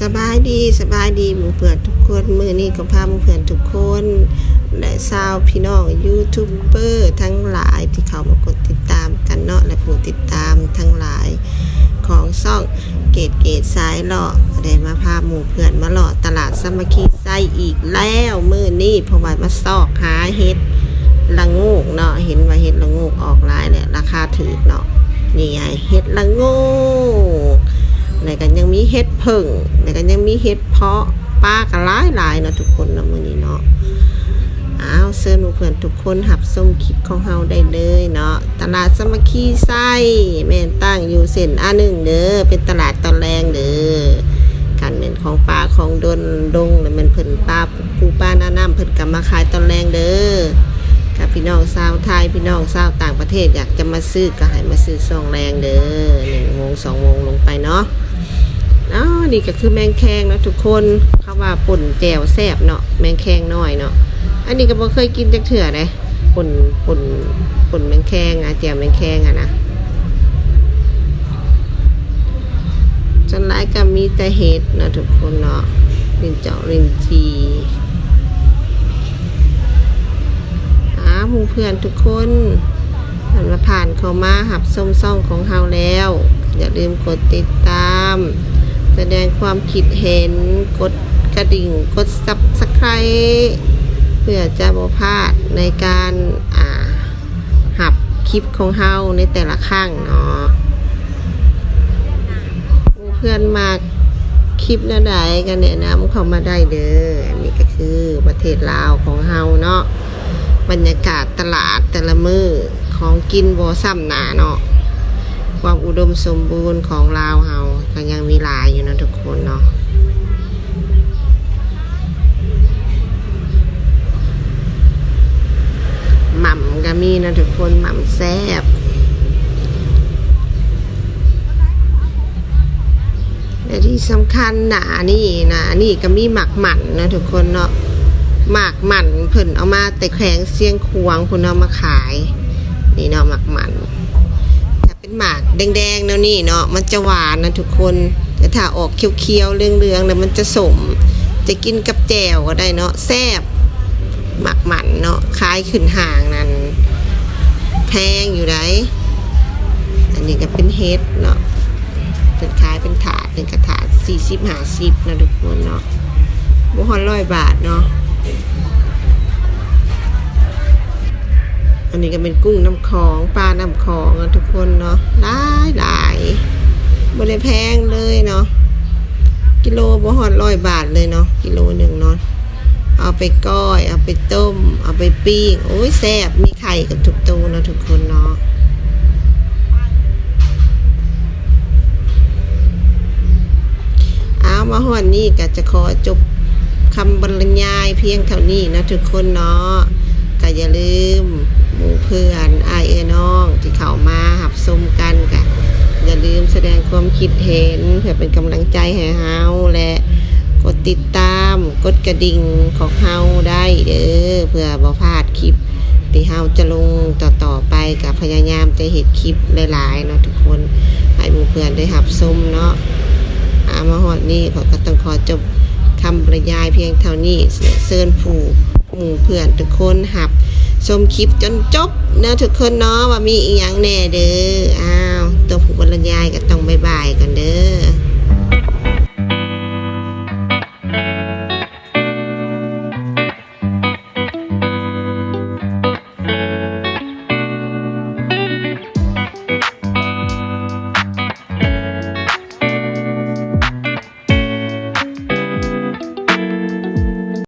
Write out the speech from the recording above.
สบายดีสบายดีหมู่เพื่อนทุกคนมือนี้ก็พาหมู่เพื่อนทุกคน และชาวพี่น้องยูทูบเบอร์ทั้งหลายที่เขามากดติดตามกันเนาะและผู้ติดตามทั้งหลายของซ่องเกตเกตสายหล่อได้มาพาหมู่เพื่อนมาหล่อตลาดสมัคคีไส้อีกแล้วมือนี้พราะว่ามาซอกหาเฮ็ดละโงกเนาะเห็นว่าเฮ็ดละโงกออกลายเนี่ยราคาถือเนาะนี่ไงเฮ็ดละโงก แล้วก็ยังมีเห็ดผึ่งแล้วก็ยังมีเห็ดเพาะป้าก็หลายหลายๆเนาะทุกคนเนาะมื้อนี้เนาะอ้าวเชิญหมู่เพื่อนทุกคนหับส้มคลิปของเฮาได้เลยเนาะตลาดสมัคคีไส้แม่นตั้งอยู่เส้นอาหนึ่งเด้อเป็นตลาดตอนแรงเด้อการเงินของป่าของดนดงแล้วมันเพิ่นป้าปูป้าหน้าน้ำเพิ่นก็มาขายตอนแรงเด้อ กับพี่น้องชาวไทยพี่น้องชาวต่างประเทศอยากจะมาซื้อก็ให้มาซื้อซองแรงเด้อหนึ่งโมงสองโมงลงไปเนาะอ๋อนี่ก็คือแมงแคงนะทุกคนเขาว่าป่นแจวแซบเนาะแมงแคงน้อยเนาะอันนี้ก็บ่เคยกินจักเถื่อเลยป่นป่นป่นแมงแคงอะแจวแมงแคงอะนะจนหลายก็มีแต่เห็ดนะทุกคนเนาะลินเจาะลินจี หมู่เพื่อนทุกคนมันมาผ่านเข้ามาหับส้มซ่องของเฮาแล้ว อย่าลืมกดติดตาม แสดงความคิดเห็นกดกระดิ่งกดซับสไครต์เพื่อจะบ่พลาดในการอ่าหับคลิปของเฮาในแต่ละครั้งเนาะเพื่อนมาคลิปนวใดกันแนะนำเข้ามาได้เด้อ อันนี้ก็คือประเทศลาวของเฮาเนาะ บรรยากาศตลาดแต่ละมือของกินบ่ซ้ำหนาเนาะความอุดมสมบูรณ์ของลาวเฮาก็ยังมีหลายอยู่นะทุกคนเนาะหม่ำก็มีนะทุกคนหม่ำแซ่บและที่สำคัญหนานี่นะนี่ก็มีหมักหมันนะทุกคนเนาะ หมักหมันเพิ่นเอามาแต่แขวงเสียงควงเพิ่นเอามาขาย นี่เนาะหมักหมันถ้าเป็นหมากแดงๆแล้วนี่เนาะมันจะหวานนะทุกคนแต่ถ้าออกเขียวๆเรืองๆแล้วมันจะสม จะกินกับแจ่วก็ได้เนาะแซ่บหมักหมันเนาะคล้ายขึ้นห่างนั่นแพงอยู่ไหนอันนี้ก็เป็นเฮดเนาะเป็นขายเป็นถาดเป็นกระถาสี่สิบห้าสิบนะทุกคนเนาะบุหอนร้อยบาทเนาะ อันนี้ก็เป็นกุ้งน้ำคอง ปลาน้ำคองทุกคนเนาะหลายหลายบริแพงเลยเนาะกิโลบ่หอดร้อยบาทเลยเนาะกิโลหนึ่งเนาะเอาไปก้อย เอาไปต้ม เอาไปปิ้งโอ้ยแซ่บมีไข่กับทุกตัวเนาะทุกคนเนาะเอามาหอดนี่ก็จะขอจบ คำบรรยายเพียงเท่านี้นะทุกคนเนาะก็อย่าลืมหมู่เพื่อนไอเอน้องที่เข้ามาหับชมกันกันอย่าลืมแสดงความคิดเห็นเพื่อเป็นกำลังใจให้เฮาและกดติดตามกดกระดิ่งของเฮาได้เด้อเพื่อบ่พลาดคลิปที่เฮาจะลงต่อๆไปกับพยายามจะเห็นคลิปหลายๆเนาะทุกคนให้หมู่เพื่อนได้หับชมเนาะอามาฮอดนี้ขอก็ต้องขอจบำบรรยายเพียงเท่านี้เซิญผู้หมู่เพื่อนทุกคนหับ ชมคลิปจนจบเนอะทุกคนเนาะว่ามีอีหยังแน่เด้ออ้าวตัวผู้บรรยายก็ต้องบายบายกันเด้อ